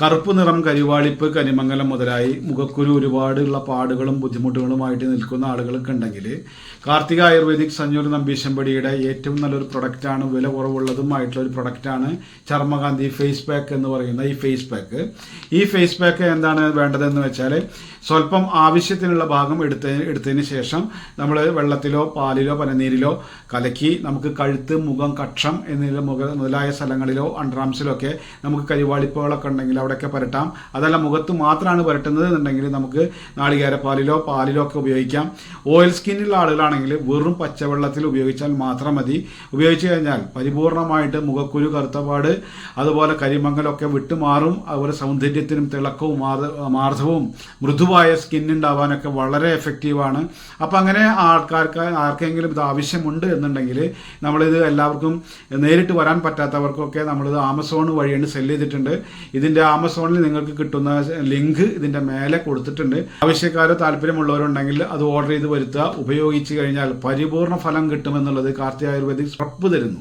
കറുപ്പ് നിറം കരിവാളിപ്പ് കരിമംഗലം മുതലായി മുഖക്കുരു ഒരുപാടുള്ള പാടുകളും ബുദ്ധിമുട്ടുകളുമായിട്ട് നിൽക്കുന്ന ആളുകൾക്ക് ഉണ്ടെങ്കിൽ കാർത്തിക ആയുർവേദിക് സഞ്ഞൂർ നമ്പീശമ്പടിയുടെ ഏറ്റവും നല്ലൊരു പ്രൊഡക്റ്റാണ് വില കുറവുള്ളതുമായിട്ടുള്ള ഒരു പ്രൊഡക്റ്റാണ് ചർമ്മകാന്തി ഫേസ് പാക്ക് എന്ന് പറയുന്ന ഈ ഫേസ് പാക്ക്. ഈ ഫേസ് പാക്ക് എന്താണ് വേണ്ടതെന്ന് വെച്ചാൽ സ്വല്പം ആവശ്യത്തിനുള്ള ഭാഗം എടുത്ത എടുത്തതിന് ശേഷം നമ്മൾ വെള്ളത്തിലോ പാലിലോ പനനീരിലോ കലക്കി നമുക്ക് കഴുത്ത് മുഖം കക്ഷം എന്നിവ മുഖ മുതലായ സ്ഥലങ്ങളിലോ അണ്ടർആംസിലോ ഒക്കെ നമുക്ക് കരിവാളിപ്പുകളൊക്കെ ഉണ്ടെങ്കിൽ അവിടെയൊക്കെ പുരട്ടാം. അതല്ല മുഖത്ത് മാത്രമാണ് പുരട്ടുന്നത് എന്നുണ്ടെങ്കിൽ നമുക്ക് നാളികേരപ്പാലിലോ പാലിലോ ഒക്കെ ഉപയോഗിക്കാം. ഓയിൽ സ്കിന്നുള്ള ആളുകളാണെങ്കിൽ വെറും പച്ചവെള്ളത്തിൽ ഉപയോഗിച്ചാൽ മാത്രം മതി. ഉപയോഗിച്ച് കഴിഞ്ഞാൽ പരിപൂർണമായിട്ട് മുഖക്കുരു കറുത്തപാട് അതുപോലെ കരിമങ്ങലൊക്കെ വിട്ടുമാറും. അതുപോലെ സൗന്ദര്യത്തിനും തിളക്കവും മാർദ്ദ- മാർദ്ദവും മൃദുവായ സ്കിന്നുണ്ടാവാനൊക്കെ വളരെ എഫക്റ്റീവാണ് അപ്പം അങ്ങനെ ആൾക്കാർക്ക് ആർക്കെങ്കിലും ഇത് ആവശ്യമുണ്ട് എന്നുണ്ടെങ്കിൽ നമ്മളിത് എല്ലാവർക്കും നേരിട്ട് വരാൻ പറ്റാത്തവർക്കൊക്കെ നമ്മളിത് ആമസോൺ വഴിയാണ് സെൽ ചെയ്തിട്ടുണ്ട്. ഇതിന്റെ ആമസോണിൽ നിങ്ങൾക്ക് കിട്ടുന്ന ലിങ്ക് ഇതിന്റെ മേലെ കൊടുത്തിട്ടുണ്ട്. ആവശ്യക്കാരോ താല്പര്യമുള്ളവരുണ്ടെങ്കിൽ അത് ഓർഡർ ചെയ്ത് വരുത്തുക. ഉപയോഗിച്ച് കഴിഞ്ഞാൽ പരിപൂർണ ഫലം കിട്ടുമെന്നുള്ളത് കാർത്തിക ആയുർവേദിക് ഉറപ്പ് തരുന്നു.